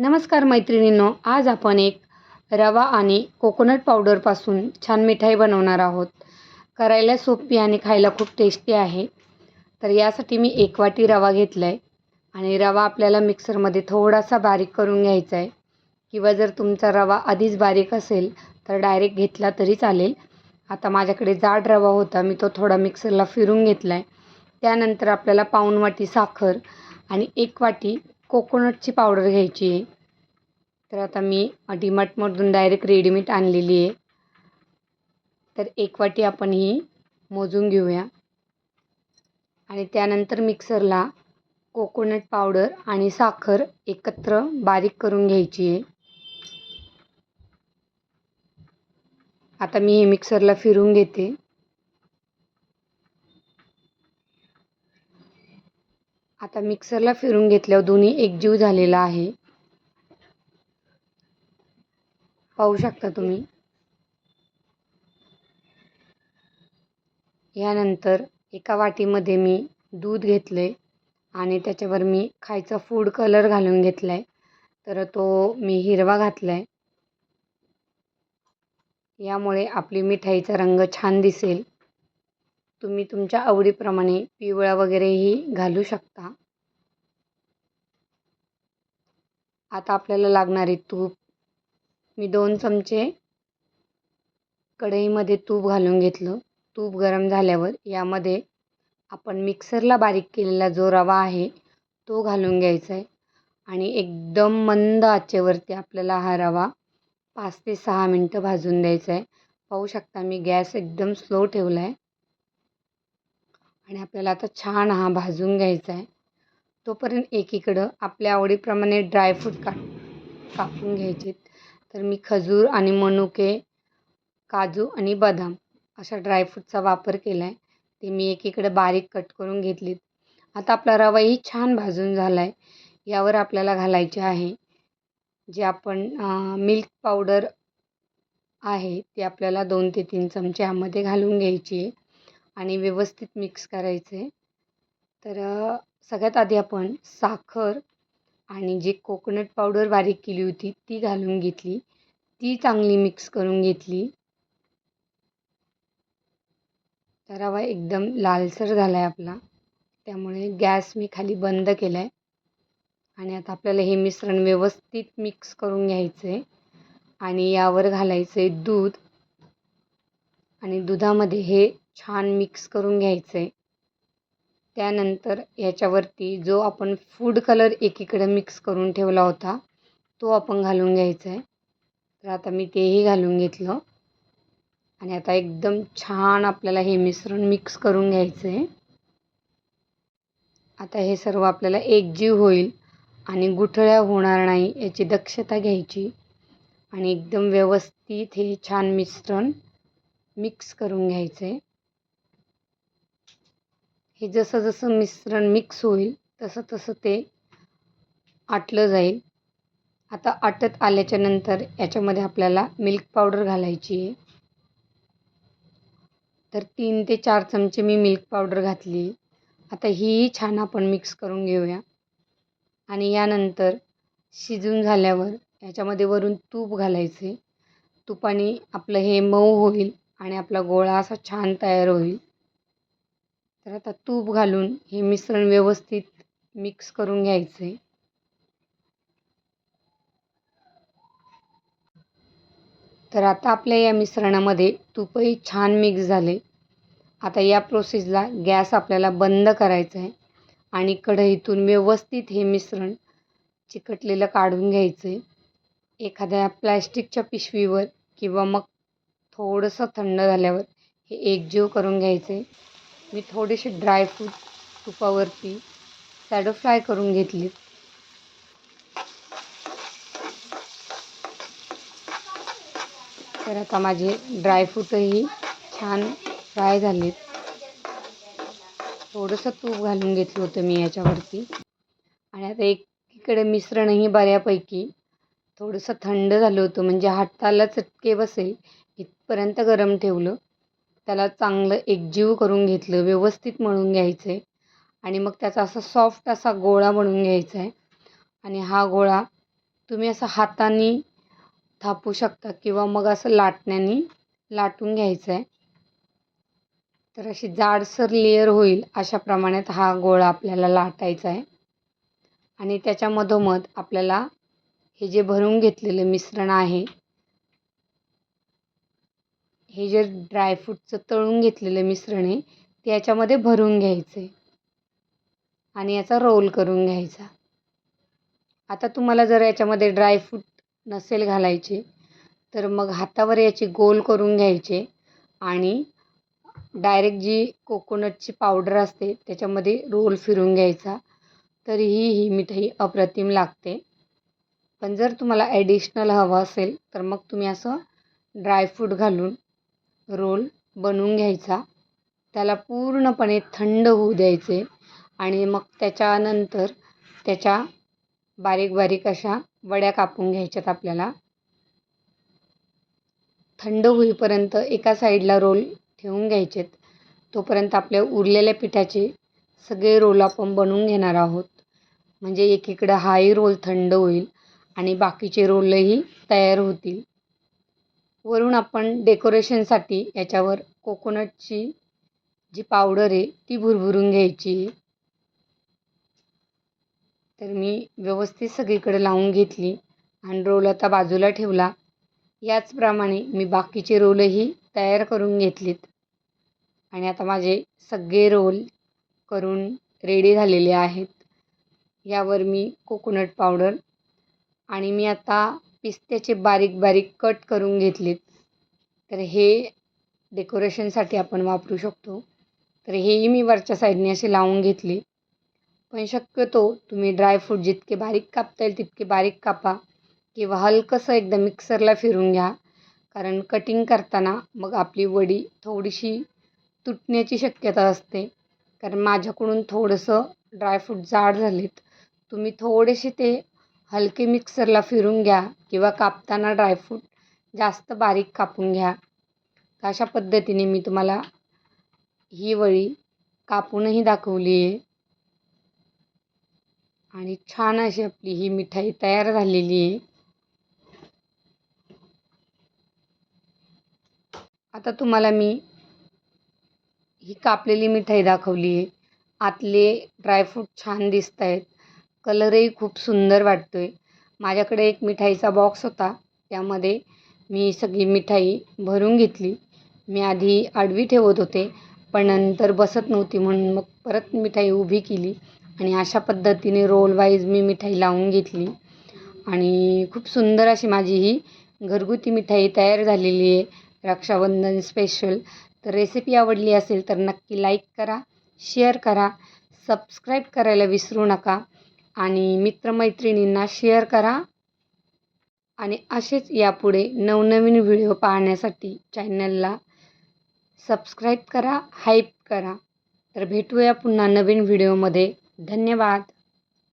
नमस्कार मैत्रिणींनो आज आपण एक रवा आणि कोकोनट पावडरपासून छान मिठाई बनवणार आहोत. करायला सोपी आणि खायला खूप टेस्टी आहे. तर यासाठी मी एक वाटी रवा घेतला आहे आणि रवा आपल्याला मिक्सरमध्ये थोडासा बारीक करून घ्यायचा आहे किंवा जर तुमचा रवा आधीच बारीक असेल तर डायरेक्ट घेतला तरी चालेल. आता माझ्याकडे जाड रवा होता मी तो थोडा मिक्सरला फिरून घेतला आहे त्यानंतर आपल्याला पाऊण वाटी साखर आणि एक वाटी कोकोनटची पावडर घ्यायची. आहे तर आता मी डीमार्टमधून डायरेक्ट रेडीमेड आणलेली आहे. तर एक वाटी आपण ही मोजून घेऊया. आणि त्यानंतर मिक्सरला कोकोनट पावडर आणि साखर एकत्र बारीक करून घ्यायची आहे. आता मी हे मिक्सरला फिरून घेते. आता मिक्सरला फिरून घेतल्यावर दोन्ही एकजीव झालेला आहे. पाहू शकता तुम्ही? यानंतर एका वाटीमध्ये मी दूध घेतले आणि त्याच्यावर मी खायचा फूड कलर घालून घेतला आहे तर तो मी हिरवा घातला आहे यामुळे आपली मिठाईचा रंग छान दिसेल. तुम्ही तुमच्या आवडीप्रमाणे पिवळा वगैरेही घालू शकता. आता आपल्याला लागणारे तूप. मी दोन चमचे कढईमध्ये तूप घालून घेतलं. तूप गरम झाल्यावर यामध्ये आपण मिक्सरला बारीक केलेला जो रवा आहे तो घालून घ्यायचा आहे. आणि एकदम मंद आचेवरती आपल्याला हा रवा पाच ते सहा मिनटं भाजून द्यायचा आहे. पाहू शकता मी गॅस एकदम स्लो ठेवला आहे. आणि आपल्याला आता छान हा भाजून घ्यायचा आहे. तोपर्यंत एकीकडं आपल्या आवडीप्रमाणे ड्रायफ्रूट का कापून घ्यायचे तर मी खजूर आणि मनुके काजू आणि बदाम अशा ड्रायफ्रूटचा वापर केला आहे ते मी एकीकडे बारीक कट करून घेतलीत. आता आपला रवाही छान भाजून झाला आहे यावर आपल्याला घालायचे आहे. जे आपण मिल्क पावडर आहे ते आपल्याला दोन ते तीन चमचे यामध्ये घालून घ्यायची. आहे आणि व्यवस्थित मिक्स करायचे. तर सगळ्यात आधी आपण साखर आणि जी कोकोनट पावडर बारीक केली होती ती घालून घेतली. ती चांगली मिक्स करून घेतली. तर रवा एकदम लालसर झाला आहे आपला. त्यामुळे गॅस मी खाली बंद केला आहे आणि आता आपल्याला हे मिश्रण व्यवस्थित मिक्स करून घ्यायचं आहे आणि यावर घालायचं आहे दूध. आणि दुधामध्ये हे छान मिक्स करून घ्यायचं आहे त्यानंतर याच्यावरती जो आपण फूड कलर एकीकडे मिक्स करून ठेवला होता तो आपण घालून घ्यायचा आहे तर आता मी तेही घालून घेतलं. आणि आता एकदम छान आपल्याला हे मिश्रण मिक्स करून घ्यायचं आहे आता हे सर्व आपल्याला एकजीव होईल आणि गुठळ्या होणार नाही याची दक्षता घ्यायची आणि एकदम व्यवस्थित हे छान मिश्रण मिक्स करून घ्यायचं आहे हे जसं जसं मिश्रण मिक्स होईल तसं तसं ते आटलं जाईल. आता आटत आल्याच्यानंतर याच्यामध्ये आपल्याला मिल्क पावडर घालायची आहे. तर तीन ते चार चमचे मी मिल्क पावडर घातली. आता ही छान आपण मिक्स करून घेऊया. आणि यानंतर शिजून झाल्यावर याच्यामध्ये वरून तूप घालायचे. तुपाने आपलं हे मऊ होईल आणि आपला गोळा असा छान तयार होईल. तर आता तूप घालून हे मिश्रण व्यवस्थित मिक्स करून घ्यायचं. आहे तर आता आपल्या या मिश्रणामध्ये तूपही छान मिक्स झाले. आता या प्रोसेसला गॅस आपल्याला बंद करायचा आहे आणि कढईतून व्यवस्थित हे मिश्रण चिकटलेलं काढून घ्यायचं. आहे एखाद्या प्लॅस्टिकच्या पिशवीवर किंवा मग थोडंसं थंड झाल्यावर हे एकजीव करून घ्यायचं. मी थोडेसे ड्रायफ्रूट तुपावरती सॅडो फ्राय करून घेतली. तर आता माझे ड्रायफ्रूटही छान फ्राय झालेत. थोडंसं तूप घालून घेतलं होतं मी याच्यावरती. आणि आता एकीकडे मिश्रणही बऱ्यापैकी थोडंसं थंड झालं होतं म्हणजे हाताला चटके बसेल इथपर्यंत गरम ठेवलं. त्याला चांगलं एकजीव करून घेतलं व्यवस्थित मळून घ्यायचं. आहे आणि मग त्याचा असा सॉफ्ट असा गोळा बनवून घ्यायचा आहे आणि हा गोळा तुम्ही असं हाताने थापू शकता किंवा मग असं लाटण्याने लाटून घ्यायचं आहे तर अशी जाडसर लेअर होईल अशा प्रमाणात हा गोळा आपल्याला लाटायचा आहे आणि त्याच्या मधोमध आपल्याला हे जे भरून घेतलेलं मिश्रण आहे हे जे ड्रायफ्रूटचं तळून घेतलेलं मिश्रण आहे ते याच्यामध्ये भरून घ्यायचं आहे आणि याचा रोल करून घ्यायचा. आता तुम्हाला जर याच्यामध्ये ड्रायफ्रूट नसेल घालायचे तर मग हातावर याची गोल करून घ्यायचे आणि डायरेक्ट जी कोकोनटची पावडर असते त्याच्यामध्ये रोल फिरून घ्यायचा. तरीही ही मिठाई अप्रतिम लागते. पण जर तुम्हाला ॲडिशनल हवं असेल तर मग तुम्ही असं ड्रायफ्रूट घालून रोल बनवून घ्यायचा. त्याला पूर्णपणे थंड होऊ द्यायचे आणि मग त्याच्यानंतर त्याच्या बारीक बारीक अशा वड्या कापून घ्यायच्यात आपल्याला. थंड होईपर्यंत एका साईडला रोल ठेवून घ्यायचेत. तोपर्यंत आपल्या उरलेल्या पिठाचे सगळे रोल आपण बनवून घेणार आहोत. म्हणजे एकीकडं हाही रोल थंड होईल आणि बाकीचे रोलही तयार होतील. वरून आपण डेकोरेशनसाठी याच्यावर कोकोनटची जी पावडर आहे ती भुरभुरून घ्यायची. तर मी व्यवस्थित सगळीकडे लावून घेतली आणि रोल आता बाजूला ठेवला. याचप्रमाणे मी बाकीचे रोलही तयार करून घेतलीत. आणि आता माझे सगळे रोल करून रेडी झालेले आहेत. यावर मी कोकोनट पावडर आणि मी आता पिस्त्याचे बारीक बारीक कट करून घेतलेत. तर हे डेकोरेशनसाठी आपण वापरू शकतो. तर हेही मी वरच्या साईडने असे लावून घेतले. पण शक्यतो तुम्ही ड्रायफ्रूट जितके बारीक कापता येईल तितके बारीक कापा. किंवा हलकंसं एकदा मिक्सरला फिरून घ्या. कारण कटिंग करताना मग आपली वडी थोडीशी तुटण्याची शक्यता असते. कारण माझ्याकडून थोडंसं ड्रायफ्रूट जाड झालेत. तुम्ही थोडेसे ते हलके मिक्सरला फिरून घ्या किंवा कापताना ड्रायफ्रूट जास्त बारीक कापून घ्या. अशा पद्धतीने मी तुम्हाला ही वळी कापूनही दाखवली आहे. आणि छान अशी आपली ही मिठाई तयार झालेली आहे. आता तुम्हाला मी ही कापलेली मिठाई दाखवली आहे. आतले ड्रायफ्रूट छान दिसत आहेत कलरही खूप सुंदर वाटतो आहे माझ्याकडे एक मिठाईचा बॉक्स होता. त्यामध्ये मी सगळी मिठाई भरून घेतली. मी आधी आडवी ठेवत होते पण नंतर बसत नव्हती म्हणून मग परत मिठाई उभी केली आणि अशा पद्धतीने रोलवाईज मी मिठाई लावून घेतली. आणि खूप सुंदर अशी माझी ही घरगुती मिठाई तयार झालेली आहे. रक्षाबंधन स्पेशल तर रेसिपी आवडली असेल तर नक्की लाईक करा शेअर करा सबस्क्राईब करायला विसरू नका. आणि मित्रमैत्रिणींना शेअर करा. आणि असेच यापुढे नवनवीन व्हिडिओ पाहण्यासाठी चॅनलला सबस्क्राईब करा हाईप करा. तर भेटूया पुन्हा नवीन व्हिडिओमध्ये धन्यवाद.